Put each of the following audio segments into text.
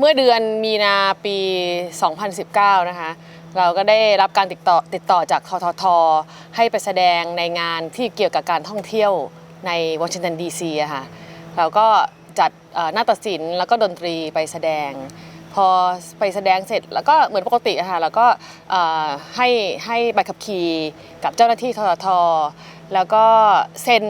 เมื่อเดือนมีนาปี 2019 นะคะ เราก็ได้รับการติดต่อติดต่อจากททท ให้ไปแสดงในงานที่เกี่ยวกับการท่องเที่ยวในวอชิงตันดีซีค่ะ เราก็จัดนาฏศิลป์แล้วก็ดนตรีไปแสดง พอไปแสดงเสร็จแล้วก็เหมือนปกติค่ะแล้วก็ให้ให้ใบขับขี่กับเจ้าหน้าที่ททท แล้วก็เซ็น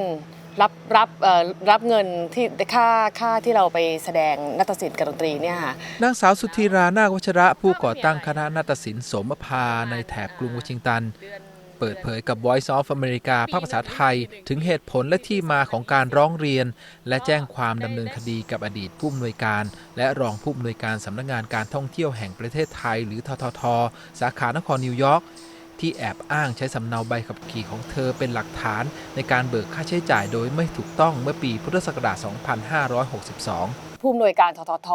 รับรับเอ่อรับเงินที่ค่าค่าที่เราไปแสดงนาฏศิลป์กับดนตรีเนี่ยค่ะ นางสาวสุธีรานาควัชระผู้ก่อตั้งคณะนาฏศิลป์โสมภาในแถบกรุงวอชิงตัน เปิดเผยกับ Voice of America ภาคภาษาไทย ถึงเหตุผลและที่มาของการร้องเรียน และแจ้งความดำเนินคดีกับอดีตผู้อำนวยการ และรองผู้อำนวยการสำนักงานการท่องเที่ยวแห่งประเทศไทย หรือททท สาขานครนิวยอร์ก ที่แอบอ้างใช้สำเนาใบขับขี่ของเธอเป็นหลักฐานในการเบิกค่าใช้จ่ายโดยไม่ถูกต้องเมื่อปีพุทธศักราช 2562 ผู้อำนวยการททท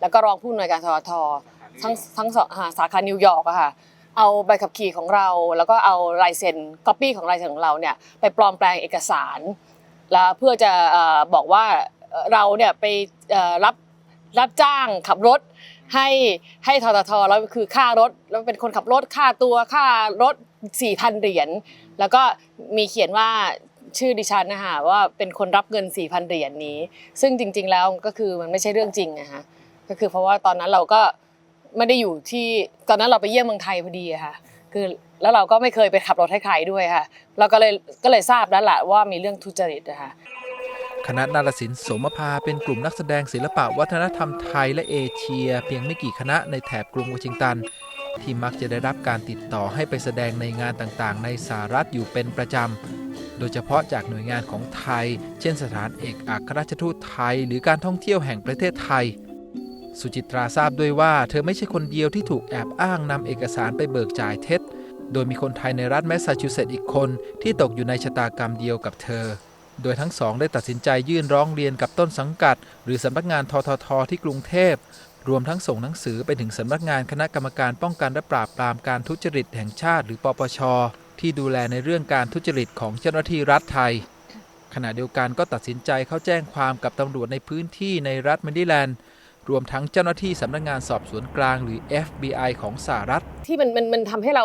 แล้วก็รองผู้อำนวยการททท ทั้งทั้งสองอ่าสาขานิวยอร์กอะค่ะเอาใบขับขี่ของเรา แล้วก็เอาลายเซ็นก๊อปปี้ของลายเซ็นของเราเนี่ยไปปลอมแปลงเอกสาร แล้วเพื่อจะบอกว่าเราเนี่ยไปรับรับจ้างขับรถ ให้ให้ทททแล้วคือค่ารถ แล้วเป็นคนขับรถค่าตัวค่ารถ 4,000 เหรียญแล้วก็มีเขียนว่าชื่อดิฉันนะคะว่าเป็นคนรับเงิน 4,000 เหรียญนี้ ซึ่งจริง ๆ แล้วก็คือมันไม่ใช่เรื่องจริงนะคะก็คือเพราะว่าตอนนั้นเราก็ไม่ได้อยู่ที่ตอนนั้นเราไปเยี่ยมเมืองไทยพอดีค่ะคือแล้วเราก็ไม่เคยไปขับรถให้ใครด้วยค่ะเราก็เลยก็เลยทราบแล้วแหละว่ามีเรื่องทุจริตนะคะ คณะนาฏศิลป์โสมภาเป็นกลุ่มนักแสดงศิลปะวัฒนธรรมไทยและเอเชีย เพียงไม่กี่คณะในแถบกรุงวอชิงตัน ที่มักจะได้รับการติดต่อให้ไปแสดงในงานต่างๆ ในสหรัฐอยู่เป็นประจำ โดยเฉพาะจากหน่วยงานของไทย เช่นสถานเอกอัครราชทูตไทย หรือการท่องเที่ยวแห่งประเทศไทย สุจิตราทราบด้วยว่าเธอไม่ใช่คนเดียวที่ถูกแอบอ้างนำเอกสารไปเบิกจ่ายเท็จ โดยมีคนไทยในรัฐแมสซาชูเซตส์อีกคนที่ตกอยู่ในชะตากรรมเดียวกับเธอ โดยทั้งสองได้ตัดสินใจยื่นร้องเรียนกับต้นสังกัด หรือสำนักงานทททที่กรุงเทพ รวมทั้งส่งหนังสือไปถึงสำนักงานคณะกรรมการป้องกันและปราบปรามการทุจริตแห่งชาติ หรือปปช ที่ดูแลในเรื่องการทุจริตของเจ้าหน้าที่รัฐไทย ขณะเดียวกันก็ตัดสินใจเข้าแจ้งความกับตำรวจในพื้นที่ในรัฐแมริแลนด์รวมทั้งเจ้าหน้าที่สำนักงานสอบสวนกลางหรือ FBI ของสหรัฐ ที่มันมันมันทำให้เรา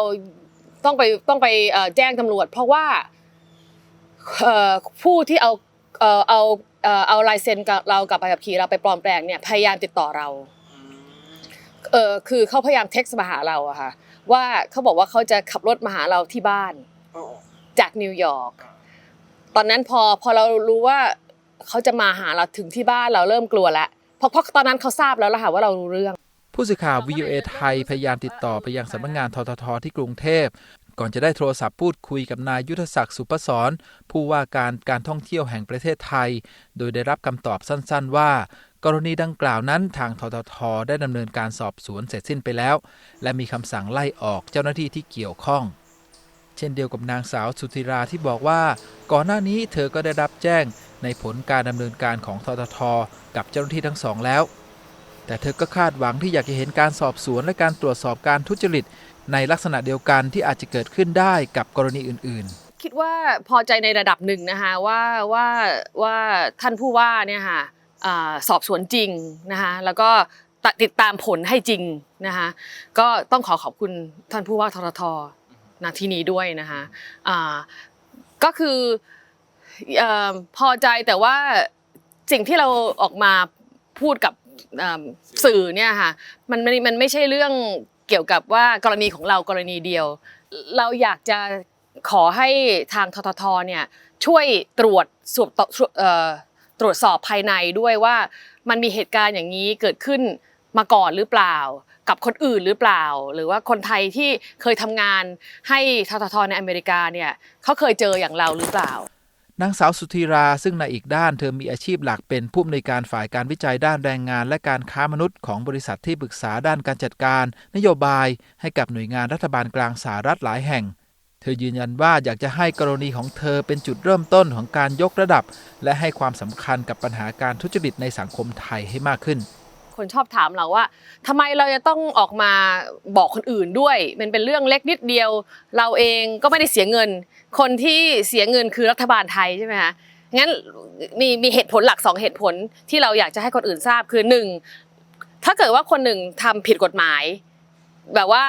ต้องไปต้องไปเอ่อแจ้งตำรวจ เพราะว่า ผู้ที่เอาเอ่อเอาเอ่อเอาลายเซ็นกับเรากับใบขับขี่เราไปปลอมแปลงเนี่ยพยายามติดต่อเราเออคือเขาพยายามเท็กซ์มาหาเราอะค่ะว่าเขาบอกว่าเขาจะขับรถมาหาเราที่บ้านจากนิวยอร์กตอนนั้นพอพอเรารู้ว่าเขาจะมาหาเราถึงที่บ้านเราเริ่มกลัวแล้วเพราะเพราะตอนนั้นเขาทราบแล้วล่ะค่ะว่าเรารู้เรื่อง ผู้สื่อข่าว VOA ไทยพยายามติดต่อไปยังสำนักงานทททที่กรุงเทพ ก่อนจะได้โทรศัพท์พูดคุยกับนายยุทธศักดิ์สุปสรผู้ว่าการการท่องเที่ยวแห่งประเทศไทย โดยได้รับคำตอบสั้น ๆ ว่า กรณีดังกล่าวนั้นทางทททได้ดำเนินการสอบสวนเสร็จสิ้นไปแล้ว และมีคำสั่งไล่ออกเจ้าหน้าที่ที่เกี่ยวข้อง เช่นเดียวกับนางสาวสุธิราที่บอกว่า ก่อนหน้านี้เธอก็ได้รับแจ้งในผลการดำเนินการของทททกับเจ้าหน้าที่ทั้งสองแล้วแต่เธอก็คาดหวังที่อยากจะเห็นการสอบสวนและการตรวจสอบการทุจริต ในลักษณะเดียวกันที่อาจจะเกิดขึ้นได้กับกรณีอื่น ๆคิดว่าพอใจในระดับหนึ่งนะคะว่าว่าว่าท่านผู้ว่าเนี่ยค่ะสอบสวนจริงนะคะแล้วก็ตติดตามผลให้จริงนะคะก็ต้องขอขอบคุณท่านผู้ว่าทรทณที่นี้ด้วยนะคะก็คืออพอใจแต่ว่าสิ่งที่เราออกมาพูดกับสื่อเนี่ยค่ะมันมันไม่ใช่เรื่อง เกี่ยวกับว่ากรณีของเรากรณีเดียว เราอยากจะขอให้ทางทททเนี่ยช่วยตรวจสอบตรวจสอบภายในด้วยว่ามันมีเหตุการณ์อย่างนี้เกิดขึ้นมาก่อนหรือเปล่า กับคนอื่นหรือเปล่า หรือว่าคนไทยที่เคยทำงานให้ทททในอเมริกาเนี่ยเขาเคยเจออย่างเราหรือเปล่า นางสาวสุธีราซึ่งในอีกด้านเธอมีอาชีพหลักเป็นผู้อำนวยการฝ่ายการวิจัยด้านแรงงาน และการค้ามนุษย์ของบริษัทที่ปรึกษาด้านการจัดการ นโยบายให้กับหน่วยงานรัฐบาลกลางสหรัฐหลายแห่ง เธอยืนยันว่าอยากจะให้กรณีของเธอเป็นจุดเริ่มต้นของการยกระดับ และให้ความสำคัญกับปัญหาการทุจริตในสังคมไทยให้มากขึ้น คนชอบถามเราว่าทำไมเราจะต้องออกมาบอกคนอื่นด้วย มันเป็นเรื่องเล็กนิดเดียว เราเองก็ไม่ได้เสียเงิน คนที่เสียเงินคือรัฐบาลไทยใช่ไหมคะงั้นมีมีเหตุผลหลักสองเหตุผลที่เราอยากจะให้คนอื่นทราบคือหนึ่งถ้าเกิดว่าคนหนึ่งทำผิดกฎหมาย แบบว่า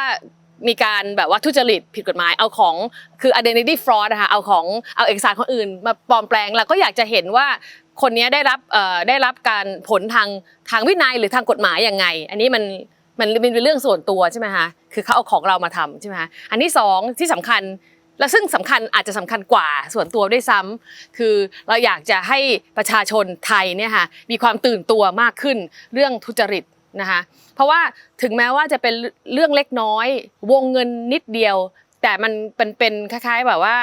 มีการแบบว่าทุจริตผิดกฎหมายเอาของคือ identity fraud นะคะเอาของเอาเอกสารคนอื่นมาปลอมแปลงเราก็อยากจะเห็นว่า คนนี้ได้รับได้รับการผลทางทางวินัยหรือทางกฎหมายยังไง อันนี้มันมันเป็นเรื่องส่วนตัวใช่ไหมคะคือเขาเอาของเรามาทำใช่ไหมคะอันที่สองที่สำคัญและซึ่งสำคัญอาจจะสำคัญกว่าส่วนตัวด้วยซ้ำคือเราอยากจะให้ประชาชนไทยเนี่ยค่ะมีความตื่นตัวมากขึ้นเรื่องทุจริตนะคะเพราะว่าถึงแม้ว่าจะเป็นเรื่องเล็กน้อย วงเงินนิดเดียว แต่มันเป็นเป็นคล้ายๆแบบว่า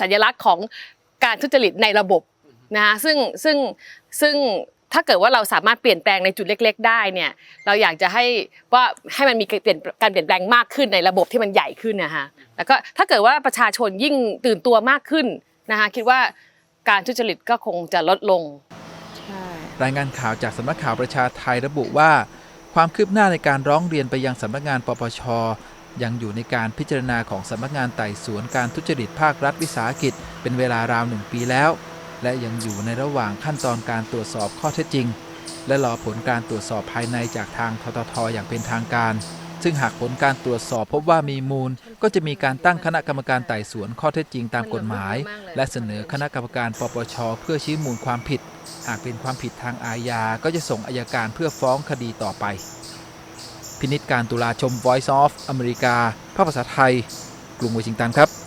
สัญลักษณ์ของการทุจริตในระบบ นะคะซึ่งซึ่งซึ่งถ้าเกิดว่าเราสามารถเปลี่ยนแปลงในจุดเล็ก ๆ ได้เนี่ยเราอยากจะให้ว่าให้มันมีการเปลี่ยนการเปลี่ยนแปลงมากขึ้นในระบบที่มันใหญ่ขึ้นนะคะแล้วก็ถ้าเกิดว่าประชาชนยิ่งตื่นตัวมากขึ้นนะคะคิดว่าการทุจริตก็คงจะลดลงรายงานข่าวจากสำนักข่าวประชาไทยระบุว่า ความคืบหน้าในการร้องเรียนไปยังสำนักงานปปช ยังอยู่ในการพิจารณาของสำนักงานไต่สวนการทุจริตภาครัฐวิสาหกิจ เป็นเวลาราวหนึ่งปีแล้ว และยังอยู่ในระหว่างขั้นตอนการตรวจสอบข้อเท็จจริง และรอผลการตรวจสอบภายในจากทางทททอย่างเป็นทางการ ซึ่งหากผลการตรวจสอบพบว่ามีมูล ก็จะมีการตั้งคณะกรรมการไต่สวนข้อเท็จจริงตามกฎหมาย และเสนอคณะกรรมการปปชเพื่อชี้มูลความผิด หากเป็นความผิดทางอาญาก็จะส่งอายการเพื่อฟ้องคดีต่อไป พินิจการตุลาชม Voice of อเมริกาภาพภาษาไทย กรุงวอชิงตันครับ